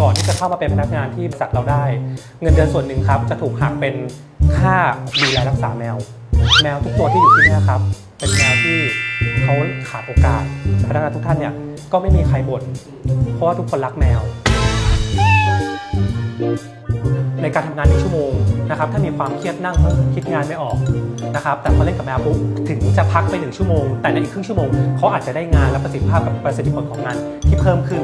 ก่อนที่จะเข้ามาเป็นพนักงานที่บริษัทเราได้ เงินเดือนส่วนหนึ่งครับ จะถูกหักเป็นค่าดูแลรักษาแมว แมวทุกตัวที่อยู่ที่นี่ครับ เป็นแมวที่เขาขาดโอกาส พนักงานทุกท่านเนี่ยก็ไม่มีใครบ่นเพราะว่าทุกคนรักแมว ในการทำงานหนึ่งชั่วโมงนะครับ ถ้ามีความเครียดนั่งคิดงานไม่ออกนะครับ แต่พอเล่นกับแมวปุ๊บถึงจะพักไปหนึ่งชั่วโมง แต่ในอีกครึ่งชั่วโมงเขาอาจจะได้งานและประสิทธิภาพกับประสิทธิผลของงานที่เพิ่มขึ้น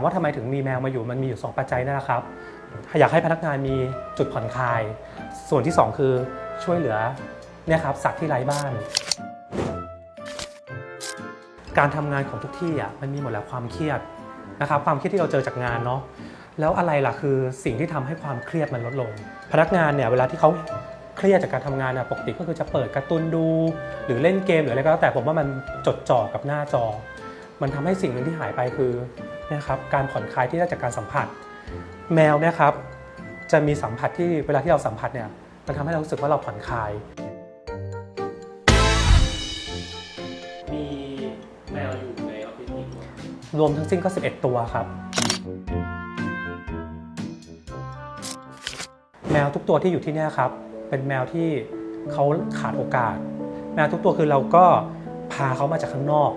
ามว่าทำไมถึงมีแมวมาอยู่มันมีอยู่ 2 ปัจจัยนั่นแหละครับอยากให้พนักงานมีจุดผ่อนคลาย ส่วนที่ 2 คือช่วยเหลือเนี่ยครับสัตว์ที่ไร้บ้าน การทำงานของทุกที่อะมันมีหมดแล้วความเครียดนะครับความเครียดที่เราเจอจากงานเนาะแล้วอะไรล่ะคือสิ่งที่ทำให้ความเครียดมันลดลง พนักงานเนี่ยเวลาที่เขาเครียดจากการทำงานน่ะปกติก็คือจะเปิดการ์ตูนดู หรือเล่นเกมหรืออะไรก็แล้วแต่ผมว่ามันจดจ่อกับหน้าจอ มันทำให้สิ่งหนึ่งที่หายไปคือ นี่ยครับการผ่อนคลายที่ได้จากการสัมผัส แมวเนี่ยครับจะมีสัมผัสที่เวลาที่เราสัมผัสเนี่ยมันทำให้เรารู้สึกว่าเราผ่อนคลาย มีแมวอยู่ในออฟฟิศกี่ตัวรวมทั้งสิ้นก็ 11 ตัวครับ แมวทุกตัวที่อยู่ที่เนี่ยครับ เป็นแมวที่เขาขาดโอกาส แมวทุกตัวคือเราก็พาเขามาจากข้างนอก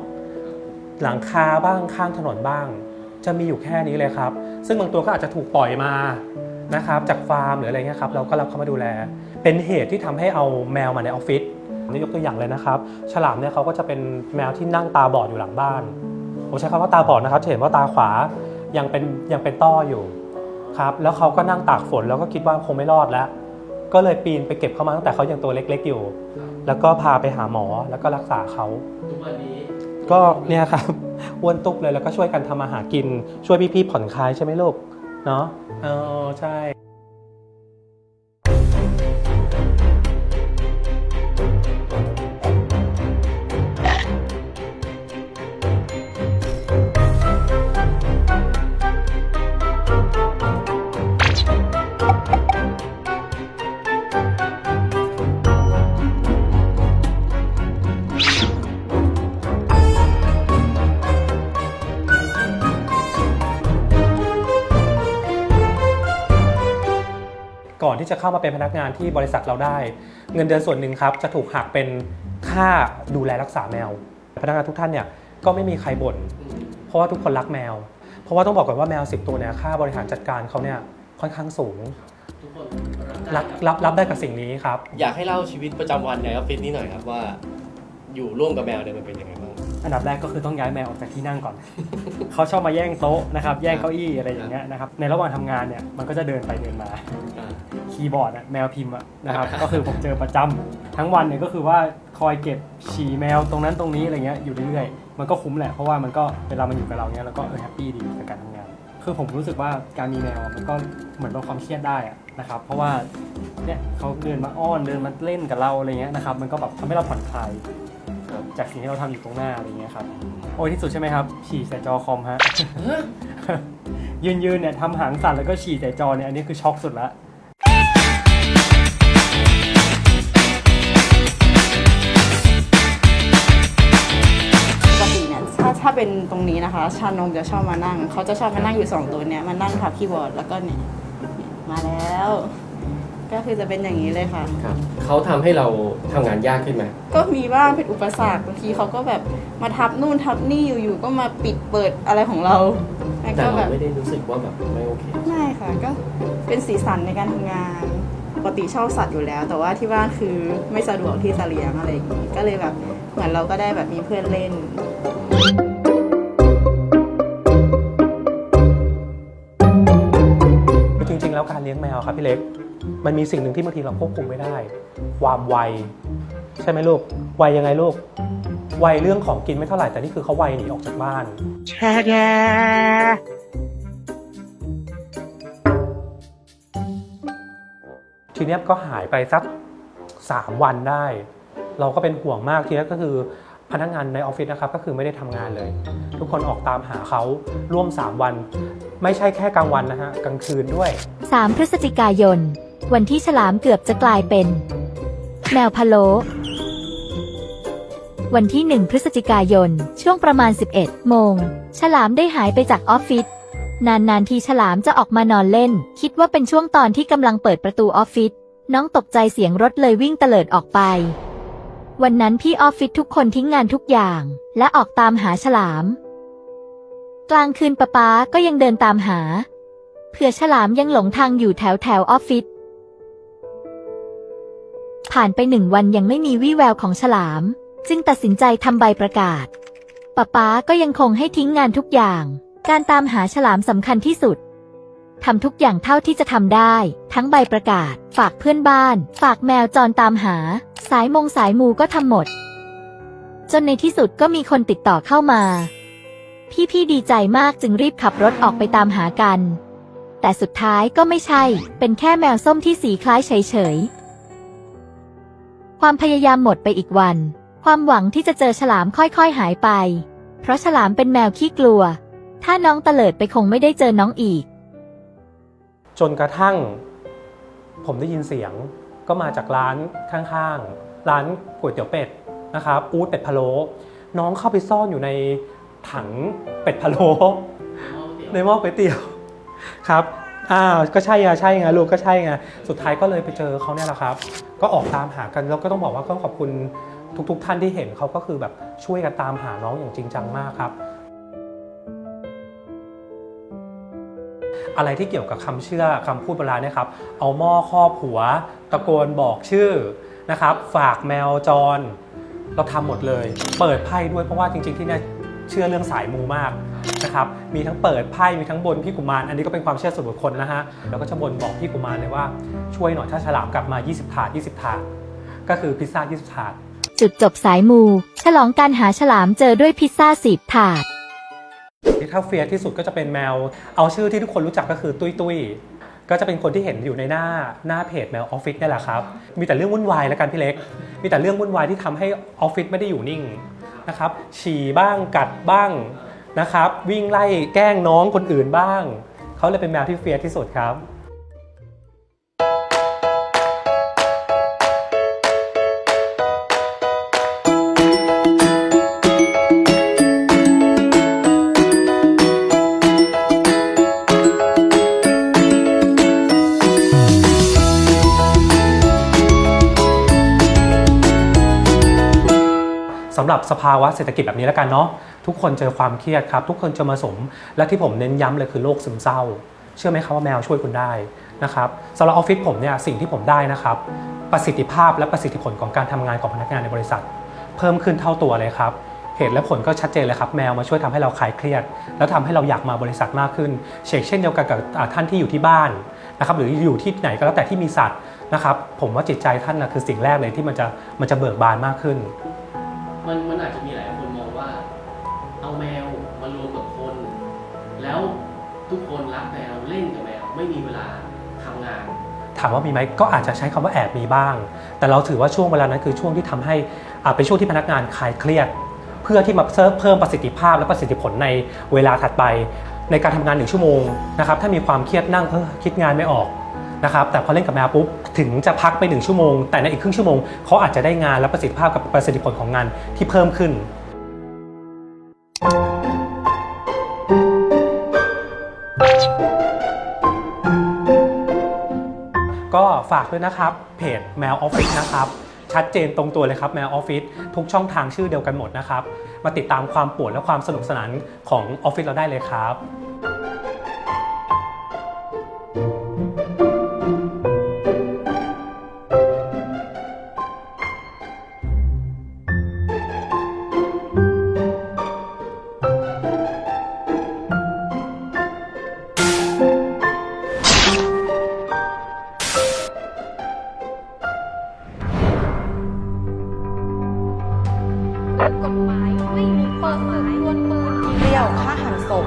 หลังคาบ้างข้างถนนบ้าง จะมีอยู่แค่นี้เลยครับ ซึ่งบางตัวก็อาจจะถูกปล่อยมานะครับจากฟาร์มหรืออะไรเงี้ยครับเราก็รับเขามาดูแล เป็นเหตุที่ทำให้เอาแมวมาในออฟฟิศนี่ยกตัวอย่างเลยนะครับ ฉลามเนี่ยเขาก็จะเป็นแมวที่นั่งตาบอดอยู่หลังบ้าน ผมใช้คำว่าตาบอดนะครับจะเห็นว่าตาขวายังเป็นยังเป็นต้ออยู่ครับแล้วเขาก็นั่งตากฝนแล้วก็คิดว่าคงไม่รอดแล้ว ก็เลยปีนไปเก็บเข้ามาตั้งแต่เขายังตัวเล็ก ๆอยู่ แล้วก็พาไปหาหมอแล้วก็รักษาเขาทุกวันนี้ก็เนี่ยครับ อ้วนตุ๊บเลยแล้วก็ช่วยกันทำอาหากิน ช่วยพี่ๆผ่อนคลายใช่ไหมลูกเนาะอ๋อใช่ ก่อนที่จะเข้ามาเป็นพนักงานที่บริษัทเราได้ เงินเดือนส่วนหนึ่งครับจะถูกหักเป็นค่าดูแลรักษาแมว พนักงานทุกท่านเนี่ยก็ไม่มีใครบ่นเพราะว่าทุกคนรักแมว เพราะว่าต้องบอกก่อนว่าแมว 10 ตัวเนี่ยค่าบริหารจัดการเขาเนี่ยค่อนข้างสูงทุกคนรับรับรับได้กับสิ่งนี้ครับ อยากให้เล่าชีวิตประจำวันในออฟฟิศนี้หน่อยครับว่า อยู่ร่วมกับแมวเนี่ยมันเป็นยังไงบ้าง อันดับแรกก็คือต้องย้ายแมวออกจากที่นั่งก่อน เขาชอบมาแย่งโต๊ะนะครับ แย่งเก้าอี้อะไรอย่างเงี้ยนะครับ ในระหว่างทำงานเนี่ยมันก็จะเดินไปเดินมาอ่าคีย์บอร์ดอะแมวพิมพ์อะนะครับ ก็คือผมเจอประจำทั้งวันเนี่ยก็คือว่าคอยเก็บฉี่แมวตรงนั้นตรงนี้อะไรเงี้ยอยู่เรื่อยๆ มันก็คุ้มแหละเพราะว่ามันก็เวลามันอยู่กับเราเนี้ยเราก็เออแฮปปี้ดีกับการทำงาน คือผมรู้สึกว่าการมีแมวอะมันก็เหมือนลดความเครียดได้อะนะครับ เพราะว่าเนี่ยเขาเดินมาอ้อนเดินมาเล่นกับเราอะไรเงี้ยนะครับ มันก็แบบทำให้เราผ่อนคลาย จากสิ่งที่เราทำอยู่ตรงหน้าอะไรเงี้ยครับโอ้ยที่สุดใช่ไหมครับ ฉี่ใส่จอคอมฮะยืนยืนๆเนี่ยทำหางสั่นแล้วก็ฉี่ใส่จอเนี่ยอันนี้คือช็อกสุดละปกติเนี่ยถ้าถ้าเป็นตรงนี้นะคะ ชานมจะชอบมานั่ง เขาจะชอบมานั่งอยู่สองตัวเนี่ยมานั่งทับคีย์บอร์ดแล้วก็เนี่ยมาแล้ว ก็คือจะเป็นอย่างนี้เลยค่ะ ครับเขาทำให้เราทำงานยากขึ้นไหมก็มีบ้างเป็นอุปสรรคบางทีเขาก็แบบมาทับนู่นทับนี่อยู่ๆก็มาปิดเปิดอะไรของเราแล้วแต่ก็เราแบบไม่ได้รู้สึกว่าแบบไม่โอเค ไม่ค่ะ ก็เป็นสีสันในการทำงาน ปกติชอบสัตว์อยู่แล้ว แต่ว่าที่บ้านคือไม่สะดวกที่จะเลี้ยงอะไรอย่างนี้ก็เลยแบบเหมือนเราก็ได้แบบมีเพื่อนเล่นจริงๆ แล้วการเลี้ยงแมวครับพี่เล็ก มันมีสิ่งหนึ่งที่บางทีเราควบคุมไม่ได้ ความไวใช่ไหมลูกไวยังไงลูกไวเรื่องของกินไม่เท่าไหร่แต่นี่คือเขาไวหนีออกจากบ้านทีเนี้ยก็หายไปสักสามวันได้ เราก็เป็นห่วงมากทีนี้ก็คือ พนักงานในออฟฟิศนะครับก็คือไม่ได้ทำงานเลย ทุกคนออกตามหาเขาร่วม 3 วัน ไม่ใช่แค่กลางวันนะฮะกลางคืนด้วย 3 พฤศจิกายน วันที่ฉลามเกือบจะกลายเป็น แมวพะโล วันที่ 1 พฤศจิกายน ช่วงประมาณ 11 โมง ฉลามได้หายไปจากออฟฟิศนานๆทีฉลามจะออกมานอนเล่น คิดว่าเป็นช่วงตอนที่กำลังเปิดประตูออฟฟิศน้องตกใจเสียงรถเลยวิ่งเตลิดออกไป วันนั้นพี่ออฟฟิศทุกคนทิ้งงานทุกอย่าง และออกตามหาฉลาม กลางคืนป้าป๊าก็ยังเดินตามหา เผื่อฉลามยังหลงทางอยู่แถวแถวออฟฟิศผ่านไปหนึ่งวันยังไม่มีวี่แววของฉลาม จึงตัดสินใจทำใบประกาศป้าป๊าก็ยังคงให้ทิ้งงานทุกอย่าง การตามหาฉลามสำคัญที่สุด ทำทุกอย่างเท่าที่จะทำได้ ทั้งใบประกาศ ฝากเพื่อนบ้าน ฝากแมวจรตามหา สายมงสายมูก็ทำหมด จนในที่สุดก็มีคนติดต่อเข้ามา พี่ๆดีใจมากจึงรีบขับรถออกไปตามหากัน แต่สุดท้ายก็ไม่ใช่ เป็นแค่แมวส้มที่สีคล้ายเฉยๆ ความพยายามหมดไปอีกวัน ความหวังที่จะเจอฉลามค่อยๆหายไป เพราะฉลามเป็นแมวขี้กลัว ถ้าน้องเตลิดไปคงไม่ได้เจอน้องอีก จนกระทั่ง ผมได้ยินเสียงก็มาจากร้านข้างๆ ร้านก๋วยเตี๋ยวเป็ดนะครับอู๊ดเป็ดพะโล้น้องเข้าไปซ่อนอยู่ในถังเป็ดพะโล้ในหม้อก๋วยเตี๋ยวครับอ้าวก็ใช่ไงใช่ไงลูกก็ใช่ไงสุดท้ายก็เลยไปเจอเขาเนี่ยแหละครับ ก็ออกตามหากันแล้วก็ต้องบอกว่าต้องขอบคุณทุก ๆ ท่านที่เห็นเขาก็คือแบบช่วยกันตามหาน้องอย่างจริงจังมากครับ อะไรที่เกี่ยวกับคำเชื่อคำพูดโบราณนะครับ เอาหม้อครอบหัว ตะโกนบอกชื่อนะครับ ฝากแมวจร เราทำหมดเลย เปิดไพ่ด้วยเพราะว่าจริง ๆ ที่นี่เชื่อเรื่องสายมูมากนะครับ มีทั้งเปิดไพ่มีทั้งบนพี่กุมาร อันนี้ก็เป็นความเชื่อส่วนบุคคลนะฮะ แล้วก็จะบนบอกพี่กุมารเลยว่าช่วยหน่อยถ้าฉลามกลับมา 20 ถาด 20 ถาด ก็คือพิซซ่า 20 ถาด จุดจบสายมู ฉลองการหาฉลามเจอด้วยพิซซ่าสิบถาด ถ้าเฟียร์ที่สุดก็จะเป็นแมว เอาชื่อที่ทุกคนรู้จักก็คือตุ้ยตุ้ยก็จะเป็นคนที่เห็นอยู่ในหน้าหน้าเพจแมวออฟฟิศนี่แหละครับ มีแต่เรื่องวุ่นวายแล้วกันพี่เล็ก มีแต่เรื่องวุ่นวายที่ทำให้ออฟฟิศไม่ได้อยู่นิ่งนะครับ ฉี่บ้างกัดบ้างนะครับ วิ่งไล่แกล้งน้องคนอื่นบ้าง เขาเลยเป็นแมวที่เฟียร์ที่สุดครับ หรับสภาวะเศรษฐกิจแบบนี้แล้วกันเนาะทุกคนเจอความเครียดครับ ทุกคนเจอมาสม และที่ผมเน้นย้ำเลยคือโรคซึมเศร้า เชื่อไหมครับว่าแมวช่วยคุณได้นะครับสำหรับออฟฟิศผมเนี่ยสิ่งที่ผมได้นะครับ ประสิทธิภาพและประสิทธิผลของการทำงานของพนักงานในบริษัท เพิ่มขึ้นเท่าตัวเลยครับเหตุและผลก็ชัดเจนเลยครับแมวมาช่วยทำให้เราคลายเครียด แล้วทำให้เราอยากมาบริษัทมากขึ้นเชกเช่นเดียวกันกับท่านที่อยู่ที่บ้านนะครับหรืออยู่ที่ไหนก็แล้วแต่ที่มีสัตว์นะครับผมว่าจิตใจท่านนะคือสิ่งแรกเลยที่มันจะมันจะเบิกบานมากขึ้น มันมันอาจจะมีหลายคนมองว่า เอาแมวมารวมกับคน แล้วทุกคนรักแมวเล่นกับแมวไม่มีเวลาทำงาน ถามว่ามีไหมก็อาจจะใช้คำว่าแอบมีบ้าง แต่เราถือว่าช่วงเวลานั้นคือช่วงที่ทำให้อ่าเป็นช่วงที่พนักงานคลายเครียด เพื่อที่มาเพิ่มประสิทธิภาพและประสิทธิผลในเวลาถัดไป ในการทำงานหนึ่งชั่วโมงนะครับถ้ามีความเครียดนั่งคิดงานไม่ออก นะครับแต่พอเล่นกับแมวปุ๊บถึงจะพักไปหนึ่งชั่วโมง แต่ในอีกครึ่งชั่วโมงเขาอาจจะได้งานและประสิทธิภาพกับประสิทธิผลของงานที่เพิ่มขึ้นก็ฝากด้วยนะครับ เพจแมวออฟฟิศนะครับ ชัดเจนตรงตัวเลยครับแมวออฟฟิศทุกช่องทางชื่อเดียวกันหมดนะครับ มาติดตามความปวดและความสนุกสนานของออฟฟิศเราได้เลยครับ กฎหมายไม่มีเปิดเผยวนปืนเดียวฆ่าหันศพ